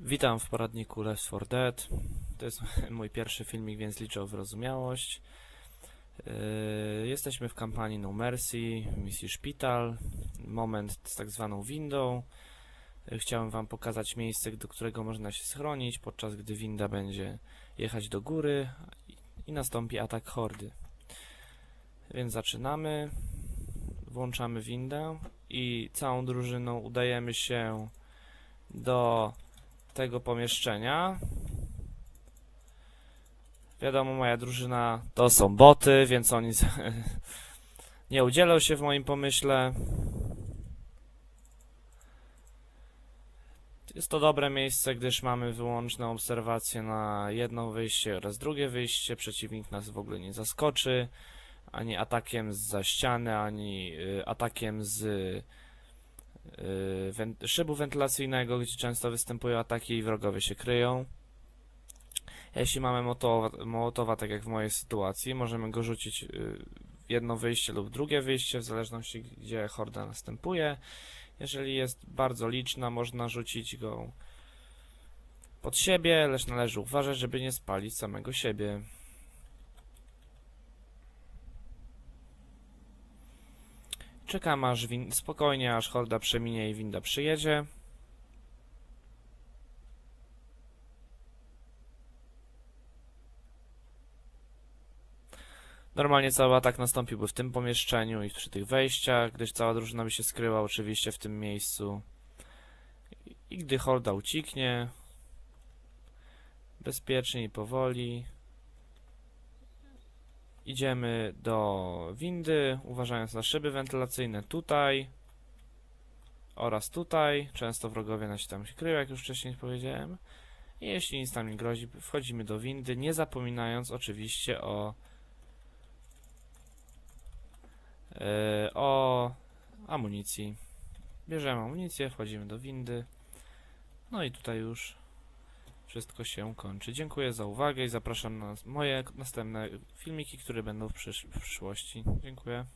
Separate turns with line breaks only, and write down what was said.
Witam w poradniku Left 4 Dead. To jest mój pierwszy filmik, więc liczę o wyrozumiałość. Yy, Jesteśmy w kampanii No Mercy, misji Szpital. Moment z tak zwaną windą. Yy, Chciałem Wam pokazać miejsce, do którego można się schronić, podczas gdy winda będzie jechać do góry i nastąpi atak hordy. Więc zaczynamy. Włączamy windę i całą drużyną udajemy się do tego pomieszczenia. Wiadomo, moja drużyna to są boty, więc oni nie udzielą się w moim pomyśle. Jest to dobre miejsce, gdyż mamy wyłączną obserwację na jedno wyjście oraz drugie wyjście. Przeciwnik nas w ogóle nie zaskoczy ani atakiem z ściany, ani y, atakiem z szybu wentylacyjnego, gdzie często występują ataki i wrogowie się kryją. Jeśli mamy motowa, mołotowa, tak jak w mojej sytuacji, możemy go rzucić y, w jedno wyjście lub drugie wyjście, w zależności gdzie horda następuje. Jeżeli jest bardzo liczna, można rzucić go pod siebie, lecz należy uważać, żeby nie spalić samego siebie. Czekam aż win- spokojnie, aż horda przeminie i winda przyjedzie. Normalnie cały atak nastąpiłby w tym pomieszczeniu i przy tych wejściach, gdyż cała drużyna by się skryła oczywiście w tym miejscu. I- gdy horda ucieknie, bezpiecznie i powoli, Idziemy do windy, uważając na szyby wentylacyjne tutaj oraz tutaj. Często wrogowie nasi tam się kryją, jak już wcześniej powiedziałem. I jeśli nic nam nie grozi, wchodzimy do windy, nie zapominając oczywiście o e, o amunicji. Bierzemy amunicję, wchodzimy do windy. No i tutaj już wszystko się kończy. Dziękuję za uwagę i zapraszam na moje następne filmiki, które będą w, przysz w przyszłości. Dziękuję.